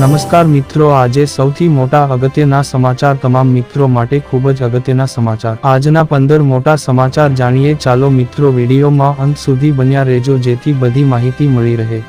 નમસ્કાર મિત્રો, આજે સૌથી મોટા અગત્યના સમાચાર તમામ મિત્રો માટે ખૂબ જ અગત્યના સમાચાર. આજના પંદર મોટા સમાચાર જાણીએ. ચાલો મિત્રો, વિડીયોમાં અંત સુધી બન્યા રહેજો, જેથી બધી માહિતી મળી રહે.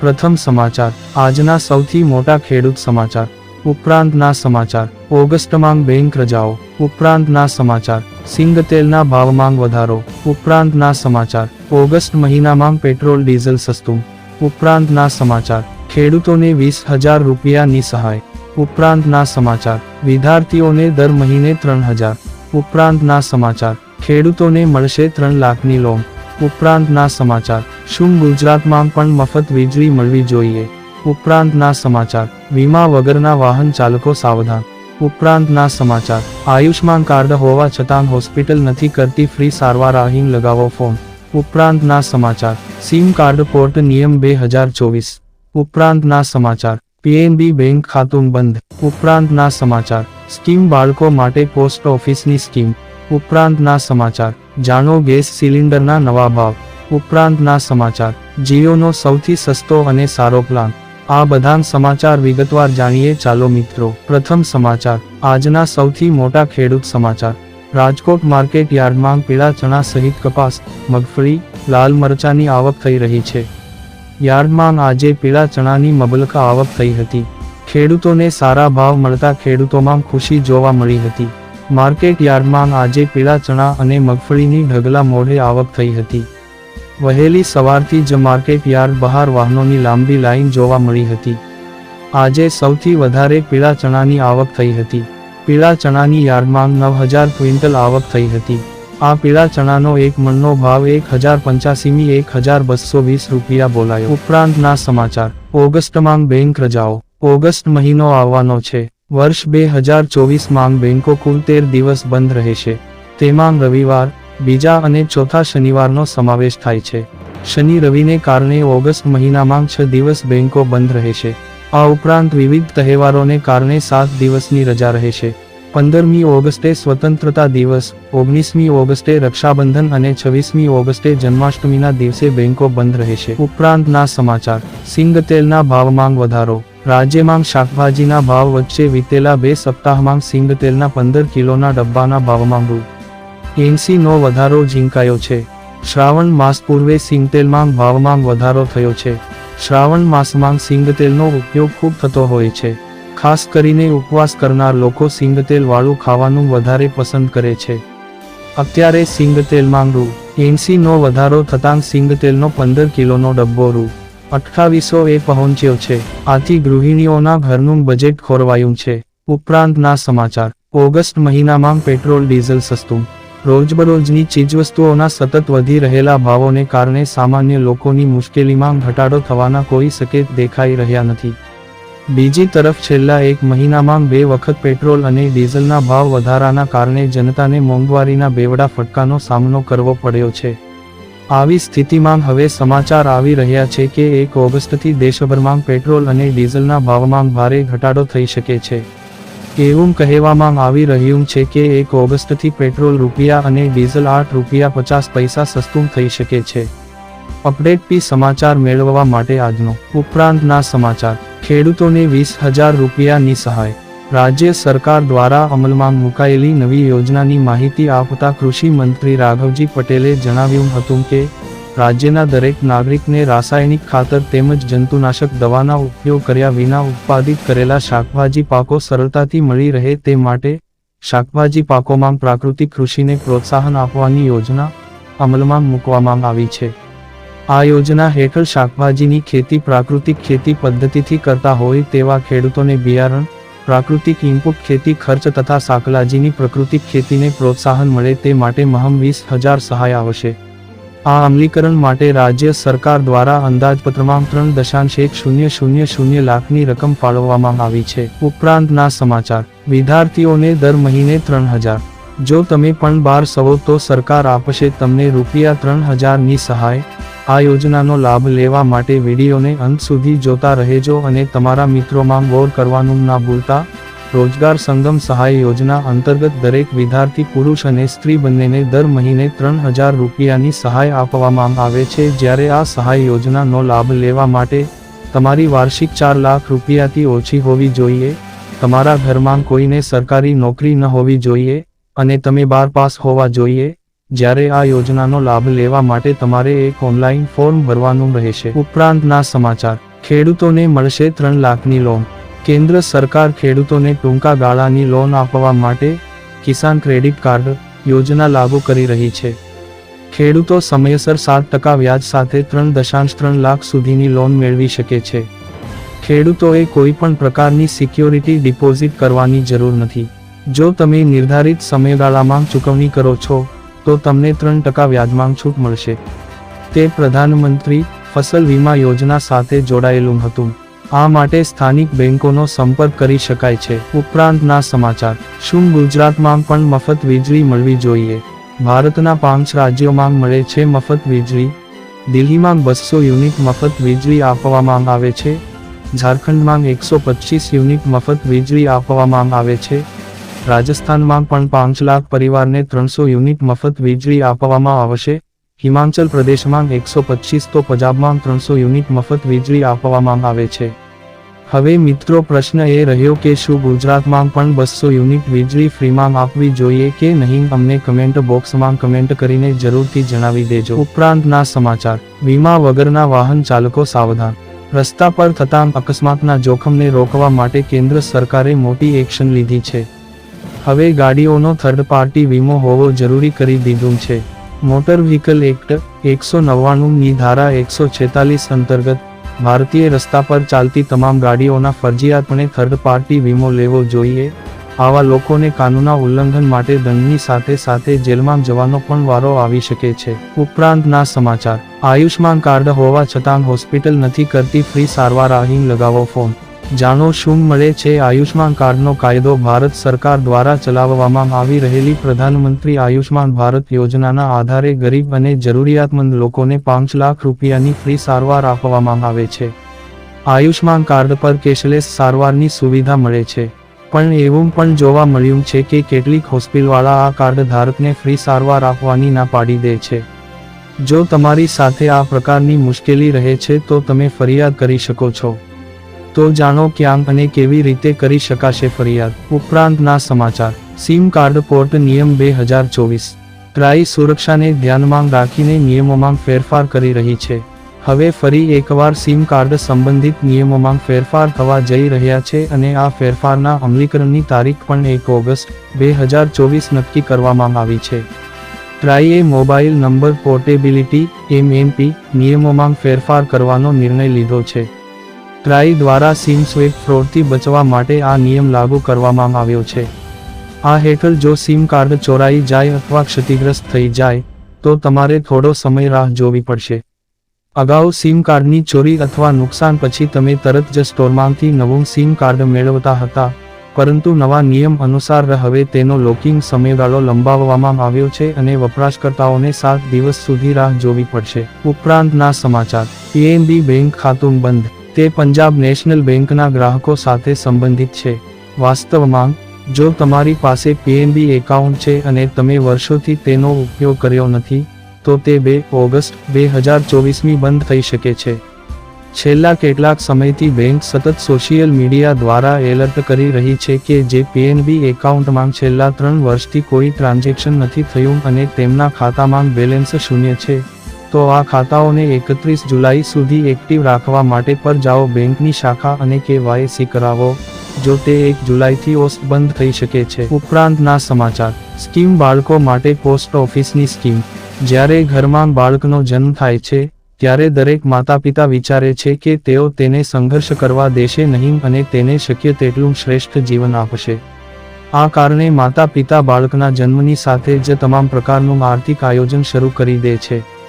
પ્રથમ સમાચાર, આજના સૌથી મોટા ખેડૂત સમાચાર. ઉપરાંતના સમાચાર, ઓગસ્ટમાં બેંક રજાઓ. ઉપરાંતના સમાચાર સિંગતેલના ભાવમાં વધારો. ઉપરાંતના સમાચાર, ઓગસ્ટ મહિનામાં પેટ્રોલ, ડીઝલ સસ્તું. ઉપરાંતના સમાચાર. ખેડૂતોને વીસ હજાર રૂપિયાની સહાય. ઉપરાંતના સમાચાર. વિદ્યાર્થીઓને દર મહિને ત્રણ હજાર. ઉપરાંતના સમાચાર. ખેડૂતોને મળશે ત્રણ લાખની લોન ઉપરાંતના સમાચાર. શું ગુજરાતમાં પણ મફત વીજળી મળવી જોઈએ? ઉપરાંતના સમાચાર. વીમા વગરના વાહન ચાલકો સાવધાન. ઉપરાંતના સમાચાર. આયુષ્માન કાર્ડ હોવા છતાં હોસ્પિટલ નથી કરતી, ફ્રી સારવાર અહીં લગાવો ફોન. ઉપરાંતના સમાચાર. સિમ કાર્ડ પોર્ટ નિયમ બે હજાર ચોવીસ. ઉપરાંતના સમાચાર. પીએનબી બેંક ખાતું બંધ. ઉપરાંતના સમાચાર. સ્કીમ બાળકો માટે પોસ્ટ ઓફિસની સ્કીમ. ઉપરાંતના સમાચાર. જાણો ગેસ સિલિન્ડરના નવા ભાવ. ઉપરાંતના સમાચાર. જીઓનો સૌથી સસ્તો અને સારો પ્લાન આ બધા સમાચાર વિગતવાર જાણીએ. ચાલો મિત્રો, પ્રથમ સમાચાર. આજના સૌથી મોટા ખેડૂત સમાચાર. રાજકોટ માર્કેટ યાર્ડમાં પીળા ચણા સહિત કપાસ, મગફળી, લાલ મરચાની આવક થઈ રહી છે. યાર્ડમાં આજે પીળા ચણાની મબલકા આવક થઈ હતી. ખેડૂતોને સારા ભાવ મળતા ખેડૂતોમાં ખુશી જોવા મળી હતી. માર્કેટ યાર્ડમાં આજે પીળા ચણા અને મગફળીની ઢગલા મોઢે આવક થઈ હતી. વહેલી સવારથી જ માર્કેટ યાર્ડ બહાર વાહનોની લાંબી લાઈન જોવા મળી હતી. આજે સૌથી વધારે પીળા ચણાની આવક થઈ હતી. પીળા ચણાની યાર્ડમાં નવ હજાર ક્વિન્ટલ આવક થઈ હતી. આ પીળા ચણાનો એક મણનો ભાવ એક હજાર પંચ્યાસીમી એક હજાર બસો વીસ રૂપિયા બોલાયો. ઉપરાંતના સમાચાર. ઓગસ્ટમાં બેંક રજાઓ. ઓગસ્ટ મહિનો આવવાનો છે. વર્ષ બે હજાર ચોવીસમાં બેંકો કુલ તેર દિવસ બંધ રહેશે. તેમાં રવિવાર, બીજા અને ચોથા શનિવારનો સમાવેશ થાય છે. શનિ રવિને કારણે ઓગસ્ટ મહિનામાં છ દિવસ બેંકો બંધ રહેશે. આ ઉપરાંત વિવિધ તહેવારોને કારણે સાત દિવસની રજા રહે છે. પંદરમી ઓગસ્ટે સ્વતંત્રતા દિવસ, ઓગણીસમી ઓગસ્ટે રક્ષાબંધન અને છવ્વીસમી ઓગસ્ટે જન્માષ્ટમીના દિવસે બેંકો બંધ રહેશે ઉપરાંતના સમાચાર. સિંગતેલના ભાવમાંગ ભાવમાં વધારો. રાજ્યમાં શાકભાજીના ભાવ વચ્ચે વીતેલા બે સપ્તાહમાં સિંગતેલના પંદર કિલોના ડબ્બાના ભાવમાં રૂ. એનસીનો વધારો ઝીંકાયો છે. શ્રાવણ માસ પૂર્વે સિંગતેલમાં ભાવમાં વધારો થયો છે. શ્રાવણ માસમાં સિંગતેલનો ઉપયોગ ખૂબ થતો હોય છે. ખાસ કરીને ઉપવાસ કરનાર લોકો સિંગતેલવાળું ખાવાનું વધારે પસંદ કરે છે. અત્યારે સિંગતેલમાં રૂ એંસીનો વધારો થતાં સિંગતેલનો પંદર કિલોનો ડબ્બો રૂ અઠ્ઠાવીસો એ પહોંચ્યો છે. આથી ગૃહિણીઓના ઘરનું બજેટ ખોરવાયું છે. ઉપરાંતના સમાચાર. ઓગસ્ટ મહિનામાં પેટ્રોલ ડીઝલ સસ્તું રોજબરોજની ચીજવસ્તુઓના સતત વધી રહેલા ભાવોને કારણે સામાન્ય લોકોની મુશ્કેલીમાં ઘટાડો થવાના કોઈ સંકેત દેખાઈ રહ્યા નથી. બીજી તરફ છેલ્લા એક મહિનામાં બે વખત પેટ્રોલ અને ડીઝલના ભાવ વધારાના કારણે જનતાને મોંઘવારીના બેવડા ફટકાનો સામનો કરવો પડ્યો છે. આવી સ્થિતિમાં હવે સમાચાર આવી રહ્યા છે કે એક ઓગસ્ટથી દેશભરમાં પેટ્રોલ અને ડીઝલના ભાવમાં ભારે ઘટાડો થઈ શકે છે. એવું કહેવામાં આવી રહ્યું છે કે એક ઓગસ્ટથી પેટ્રોલ રૂપિયા અને ડીઝલ આઠ રૂપિયા પચાસ પૈસા સસ્તું થઈ શકે છે. અપડેટ પી સમાચાર મેળવવા માટે આજનો ઉપરાંતના સમાચાર. ખેડૂતોને વીસ હજાર રૂપિયાની સહાય. રાજ્ય સરકાર દ્વારા અમલમાં મુકાયેલી નવી યોજનાની માહિતી આપતા કૃષિ મંત્રી રાઘવજી પટેલે જણાવ્યું હતું કે રાજ્યના દરેક નાગરિકને રાસાયણિક ખાતર તેમજ જંતુનાશક દવાના ઉપયોગ કર્યા વિના ઉત્પાદિત કરેલા શાકભાજી પાકો સરળતાથી મળી રહે તે માટે શાકભાજી પાકોમાં પ્રાકૃતિક કૃષિને પ્રોત્સાહન આપવાની યોજના અમલમાં મૂકવામાં આવી છે. આ યોજના હેઠળ શાકભાજીની ખેતી પ્રાકૃતિક ખેતી પદ્ધતિથી કરતા હોય તેવા ખેડૂતોને બિયારણ, પ્રાકૃતિક ઇનપુટ ખેતી ખર્ચ તથા શાકલાજીની પ્રાકૃતિક ખેતીને પ્રોત્સાહન મળે તે માટે મહમ વીસ હજાર સહાય આવશે. આ અમલીકરણ માટે રાજ્ય સરકાર દ્વારા અંદાજપત્રમાં ત્રણ દશાંશ એક શૂન્ય શૂન્ય શૂન્ય લાખની રકમ ફાળવવામાં આવી છે. ઉપરાંતના સમાચાર. વિદ્યાર્થીઓને દર મહિને ત્રણ હજાર. જો તમે પણ બાર સવો તો સરકાર આપશે તમને રૂપિયા ત્રણ હજારની સહાય. આ યોજનાનો લાભ લેવા માટે વિડીયોને અંત સુધી જોતા રહેજો અને તમારા મિત્રોમાં ગોર કરવાનું ના ભૂલતા. રોજગાર સંગમ સહાય યોજના અંતર્ગત દરેક વિદ્યાર્થી પુરુષ અને સ્ત્રી બંનેને દર મહિને ત્રણ હજાર રૂપિયાની સહાય આપવામાં આવે છે. જ્યારે આ સહાય યોજનાનો લાભ લેવા માટે તમારી વાર્ષિક ચાર લાખ રૂપિયાથી ઓછી હોવી જોઈએ. તમારા ઘરમાં કોઈને સરકારી નોકરી ન હોવી જોઈએ અને તમે બાર પાસ હોવા જોઈએ. જ્યારે આ યોજનાનો લાભ લેવા માટે તમારે એક ઓનલાઈન ફોર્મ ભરવાનું રહેશે. ઉપરાંતના સમાચાર. ખેડૂતોને મળશે ત્રણ લાખની લોન. કેન્દ્ર સરકાર ખેડૂતોને ટૂંકા ગાળાની લોન આપવા માટે કિસાન ક્રેડિટ કાર્ડ યોજના લાગુ કરી રહી છે. ખેડૂતો સમયસર સાત ટકા વ્યાજ સાથે ત્રણ દશાંશ ત્રણ લાખ સુધીની લોન મેળવી શકે છે. ખેડૂતોએ કોઈ પણ પ્રકારની સિક્યોરિટી ડિપોઝિટ કરવાની જરૂર નથી. જો તમે નિર્ધારિત સમયગાળામાં ચૂકવણી કરો છો, તો તમને ત્રણ ટકા વ્યાજમાં છૂટ મળશે. તે પ્રધાનમંત્રી ફસલ વીમા યોજના સાથે જોડાયેલું હતું. આ માટે સ્થાનિક બેંકોનો સંપર્ક કરી શકાય છે. ઉપરાંતના સમાચાર. શું ગુજરાતમાં પણ મફત વીજળી મળવી જોઈએ? ભારતના પાંચ રાજ્યોમાં મળે છે મફત વીજળી. દિલ્હીમાં બસો યુનિટ મફત વીજળી આપવામાં આવે છે. ઝારખંડમાં એકસો પચીસ યુનિટ મફત વીજળી આપવામાં આવે છે. રાજસ્થાનમાં પણ પાંચ લાખ પરિવારને ત્રણસો યુનિટ મફત વીજળી આપવામાં આવશે. હિમાચલ પ્રદેશમાં એકસો પચીસ તો પંજાબમાં ત્રણસો યુનિટ મફત વીજળી આપવામાં આવે છે. હવે મિત્રો પ્રશ્ન એ રહ્યો કે શું ગુજરાતમાં પણ બસો યુનિટ વીજળી ફ્રીમાં આપવી જોઈએ કે નહીં? અમને કમેન્ટ બોક્સમાં કમેન્ટ કરીને જરૂરથી જણાવી દેજો. ઉપરાંતના સમાચાર. વીમા વગરના વાહન ચાલકો સાવધાન. રસ્તા પર થતા અકસ્માતના જોખમને રોકવા માટે કેન્દ્ર સરકારે મોટી એક્શન લીધી છે. હવે ગાડીઓનો થર્ડ પાર્ટી વીમો હોવો જરૂરી કરી દીધું છે. મોટર વ્હીકલ એક્ટ એકસો નવ્વાણુંની ધારા એકસો છેતાલીસ અંતર્ગત ભારતીય રસ્તા પર ચાલતી તમામ ગાડીઓના ફરજિયાતપણે થર્ડ પાર્ટી વીમો લેવો જોઈએ. આવા લોકોને કાનૂના ઉલ્લંઘન માટે દંડની સાથે સાથે જેલમાં જવાનો પણ વારો આવી શકે છે. ઉપરાંતના સમાચાર. આયુષ્માન કાર્ડ હોવા છતાં હોસ્પિટલ નથી કરતી, ફ્રી સારવાર અહીં લગાવો ફોન. જાણો શું મળે છે? આયુષ્માન કાર્ડનો કાયદો ભારત સરકાર દ્વારા ચલાવવામાં આવી રહેલી પ્રધાનમંત્રી આયુષ્માન ભારત યોજનાના આધારે ગરીબ અને જરૂરિયાતમંદ લોકોને પાંચ લાખ રૂપિયાની ફ્રી સારવાર આપવામાં આવે છે. આયુષ્માન કાર્ડ પર કેશલેસ સારવારની સુવિધા મળે છે. પણ એવું પણ જોવા મળ્યું છે કે કેટલીક હોસ્પિટલવાળા આ કાર્ડ ધારકને ફ્રી સારવાર આપવાની ના પાડી દે છે. જો તમારી સાથે આ પ્રકારની મુશ્કેલી રહે છે તો તમે ફરિયાદ કરી શકો છો. તો જાણો ક્યાં અને કેવી રીતે કરી શકાશે ફરિયાદ. ઉપરાંતના સમાચાર. સિમ કાર્ડ પોર્ટ નિયમ બે હજાર ચોવીસ. ટ્રાઈ સુરક્ષાને ધ્યાનમાં રાખીને નિયમોમાં ફેરફાર કરી રહી છે. હવે ફરી એકવાર સિમ કાર્ડ સંબંધિત નિયમોમાં ફેરફાર થવા જઈ રહ્યા છે અને આ ફેરફારના અમલીકરણની તારીખ પણ એક ઓગસ્ટ, બે હજાર ચોવીસ નક્કી કરવામાં આવી છે. ટ્રાઈએ મોબાઈલ નંબર પોર્ટેબિલિટી એમએમપી નિયમોમાં ફેરફાર કરવાનો નિર્ણય લીધો છે. ટ્રાઈ દ્વારા સિમ સ્વેપ ફ્રોડથી બચવા માટે આ નિયમ લાગુ કરવામાં આવ્યો છે. આ હેઠળ જો સિમ કાર્ડ ચોરાઈ જાય અથવા ક્ષતિગ્રસ્ત થઈ જાય, તો તમારે થોડો સમય રાહ જોવી પડશે. અગાઉ સિમ કાર્ડની ચોરી અથવા નુકસાન પછી તમે તરત જ સ્ટોરમાંથી નવું સિમ કાર્ડ મેળવતા હતા, પરંતુ નવા નિયમ અનુસાર હવે તેનો લોકિંગ સમયગાળો લંબાવવામાં આવ્યો છે અને વપરાશકર્તાઓને સાત દિવસ સુધી રાહ જોવી પડશે. ઉપરાંતના સમાચાર. પીએનબી બેંક ખાતું બંધ. તે પંજાબ નેશનલ બેંકના ગ્રાહકો સાથે સંબંધિત છે. વાસ્તવમાં, જો તમારી પાસે પીએનબી એકાઉન્ટ છે અને તમે વર્ષોથી તેનો ઉપયોગ કર્યો નથી, તો તે બે ઓગસ્ટ, બે હજાર ચોવીસમી બંધ થઈ શકે છે. છેલ્લા કેટલાક સમયથી બેંક સતત સોશિયલ મીડિયા દ્વારા એલર્ટ કરી રહી છે કે જે પીએનબી એકાઉન્ટમાં છેલ્લા ત્રણ વર્ષથી કોઈ ટ્રાન્ઝેક્શન નથી થયું અને તેમના ખાતામાં બેલેન્સ શૂન્ય છે. તો આ ખાતાઓને એકત્રીસ જુલાઈ સુધી એક્ટિવ રાખવા માટે પર જાઓ બેંકની શાખા અને કેવાયસી કરાવો. જો તે એક જુલાઈથી ઓસ્ટ બંધ થઈ શકે છે. ઉપરાંતના સમાચાર. સ્કીમ બાળકો માટે પોસ્ટ ઓફિસની સ્કીમ. જ્યારે ઘરમાં બાળકનો જન્મ થાય છે, ત્યારે દરેક માતા પિતા વિચારે છે કે તેઓ તેને સંઘર્ષ કરવા દેશે નહીં અને તેને શક્ય તેટલું શ્રેષ્ઠ જીવન આપશે. આ કારણે માતા પિતા બાળકના જન્મની સાથે જ તમામ પ્રકારનું આર્થિક આયોજન શરૂ કરી દે છે.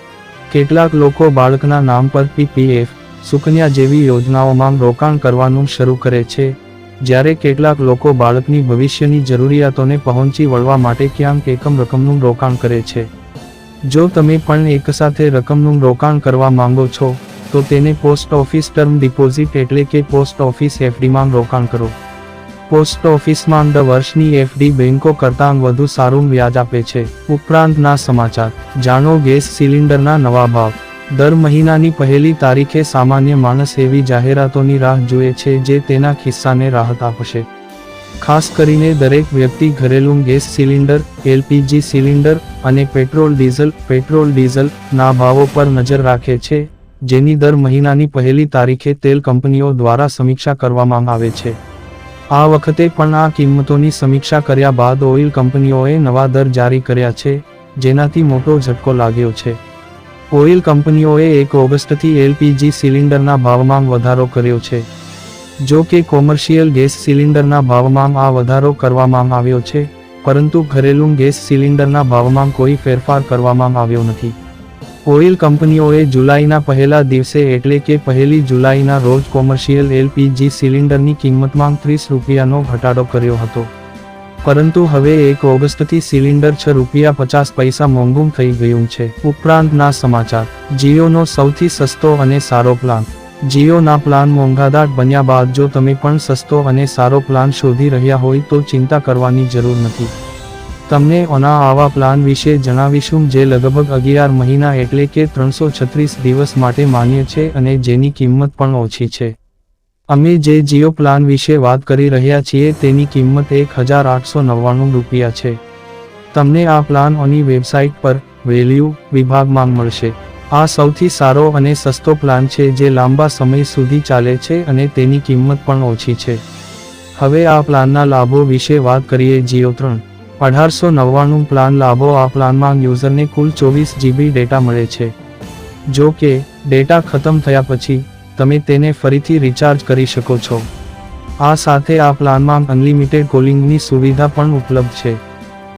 કેટલાક લોકો બાળકના નામ પર પીપીએફ સુકન્યા જેવી યોજનાઓમાં રોકાણ કરવાનું શરૂ કરે છે. જ્યારે કેટલાક લોકો બાળકની ભવિષ્યની જરૂરિયાતોને પહોંચી વળવા માટે ક્યાંક એકમ રકમનું રોકાણ કરે છે. જો તમે પણ એકસાથે રકમનું રોકાણ કરવા માંગો છો, તો તેને પોસ્ટ ઓફિસ ટર્મ ડિપોઝિટ એટલે કે પોસ્ટ ઓફિસ એફડીમાં રોકાણ કરો. પોસ્ટ ઓફિસમાં દ વર્ષની એફડી બેંકો કરતાં વધુ સારું વ્યાજ આપે છે. ઉપરાંતના સમાચાર. જાણો ગેસ સિલિન્ડરના નવા ભાવ. દર મહિનાની પહેલી તારીખે સામાન્ય માણસ એવી જાહેરાતોની રાહ જુએ છે જે તેના ખિસ્સાને રાહત આપશે. ખાસ કરીને દરેક વ્યક્તિ ઘરેલું ગેસ સિલિન્ડર, એલપીજી સિલિન્ડર અને પેટ્રોલ ડીઝલ પેટ્રોલ ડીઝલ ના ભાવો પર નજર રાખે છે, જેની દર મહિનાની પહેલી તારીખે તેલ કંપનીઓ દ્વારા સમીક્ષા કરવામાં આવે છે. આ વખતે પણ આ કિંમતોની સમીક્ષા કર્યા બાદ ઓઇલ કંપનીઓએ નવા દર જારી કર્યા છે, જેનાથી મોટો ઝટકો લાગ્યો છે. ઓઇલ કંપનીઓએ એક ઓગસ્ટથી એલપીજી સિલિન્ડરના ભાવમાં વધારો કર્યો છે. જો કે કોમર્શિયલ ગેસ સિલિન્ડરના ભાવમાં આ વધારો કરવામાં આવ્યો છે, પરંતુ ઘરેલું ગેસ સિલિન્ડરના ભાવમાં કોઈ ફેરફાર કરવામાં આવ્યો નથી. ઓઇલ કંપનીઓએ જુલાઈના પહેલા દિવસે એટલે કે પહેલી જુલાઈના રોજ કોમર્શિયલ એલપીજી સિલિન્ડરની કિંમતમાં ત્રીસ રૂપિયાનો ઘટાડો કર્યો હતો. પરંતુ હવે એક ઓગસ્ટથી સિલિન્ડર છ રૂપિયા પચાસ પૈસા મોંઘું થઈ ગયું છે. ઉપરાંતના સમાચાર. જીઓનો સૌથી સસ્તો અને સારો પ્લાન. જીઓના પ્લાન મોંઘાદાટ બન્યા બાદ જો તમે પણ સસ્તો અને સારો પ્લાન શોધી રહ્યા હોય તો ચિંતા કરવાની જરૂર નથી. તમને ઓના આવા પ્લાન વિશે જણાવીશું જે લગભગ અગિયાર મહિના એટલે કે ત્રણસો છત્રીસ દિવસ માટે માન્ય છે અને જેની કિંમત પણ ઓછી છે. અમે જે જીઓ પ્લાન વિશે વાત કરી રહ્યા છીએ તેની કિંમત એક હજાર આઠસો નવ્વાણું રૂપિયા છે. તમને આ પ્લાન ઓની વેબસાઇટ પર વેલ્યુ વિભાગમાં મળશે. આ સૌથી સારો અને સસ્તો પ્લાન છે જે લાંબા સમય સુધી ચાલે છે અને તેની કિંમત પણ ઓછી છે. હવે આ પ્લાનના લાભો વિશે વાત કરીએ જીઓ ત્રણ. અઢારસો નવ્વાણું પ્લાન લાભો આ પ્લાનમાં યુઝરને કુલ ચોવીસ જીબી ડેટા મળે છે. જો કે ડેટા ખતમ થયા પછી, તમે તેને ફરીથી રિચાર્જ કરી શકો છો. આ સાથે આ પ્લાનમાં અનલિમિટેડ કોલિંગની સુવિધા પણ ઉપલબ્ધ છે.